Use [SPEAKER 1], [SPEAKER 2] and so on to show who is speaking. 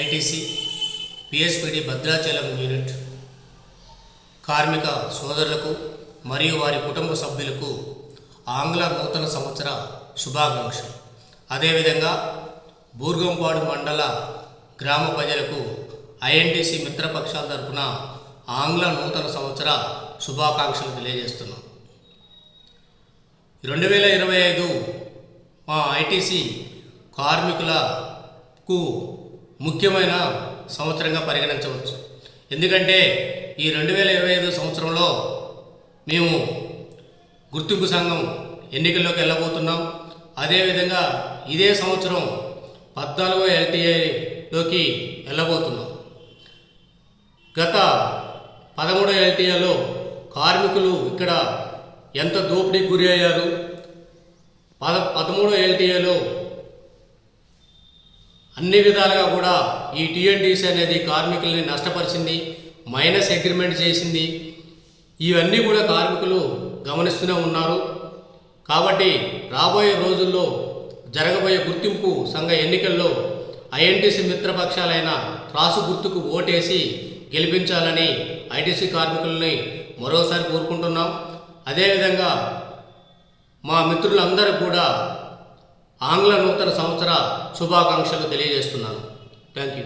[SPEAKER 1] ITC PSPD Bhadrachalam unit కార్మిక సోదరులకు మరియు వారి కుటుంబ సభ్యులకు ఆంగ్ల నూతన సంవత్సర శుభాకాంక్షలు. అదేవిధంగా బూర్గంపాడు మండల గ్రామ ప్రజలకు ఐఎన్టీసీ మిత్రపక్షాల తరపున ఆంగ్ల నూతన సంవత్సర శుభాకాంక్షలు తెలియజేస్తున్నాం. రెండు వేల ఇరవై ఐదు మా ఐటీసీ కార్మికులకు ముఖ్యమైన సంవత్సరంగా పరిగణించవచ్చు. ఎందుకంటే ఈ రెండు వేల ఇరవై ఐదు సంవత్సరంలో మేము గుర్తింపు సంఘం ఎన్నికల్లోకి వెళ్ళబోతున్నాం. అదేవిధంగా ఇదే సంవత్సరం పద్నాలుగో ఎల్టీఏలోకి వెళ్ళబోతున్నాం. గత పదమూడో ఎల్టీఏలో కార్మికులు ఇక్కడ ఎంత దోపిడీకి గురి అయ్యారు పద పదమూడో ఎల్టీఏలో అన్ని విధాలుగా కూడా ఈ టీఎన్టీసీ అనేది కార్మికుల్ని నష్టపరిచింది మైనస్ అగ్రిమెంట్ చేసింది. ఇవన్నీ కూడా కార్మికులు గమనిస్తూనే ఉన్నారు. కాబట్టి రాబోయే రోజుల్లో జరగబోయే గుర్తింపు సంఘ ఎన్నికల్లో ఐఎన్టీసీ మిత్రపక్షాలైన త్రాసు గుర్తుకు ఓటేసి గెలిపించాలని ఐటీసీ కార్మికుల్ని మరోసారి కోరుకుంటున్నాం. అదేవిధంగా మా మిత్రులందరూ కూడా ఆంగ్ల నూతన సంవత్సర శుభాకాంక్షలు తెలియజేస్తున్నాను. Thank you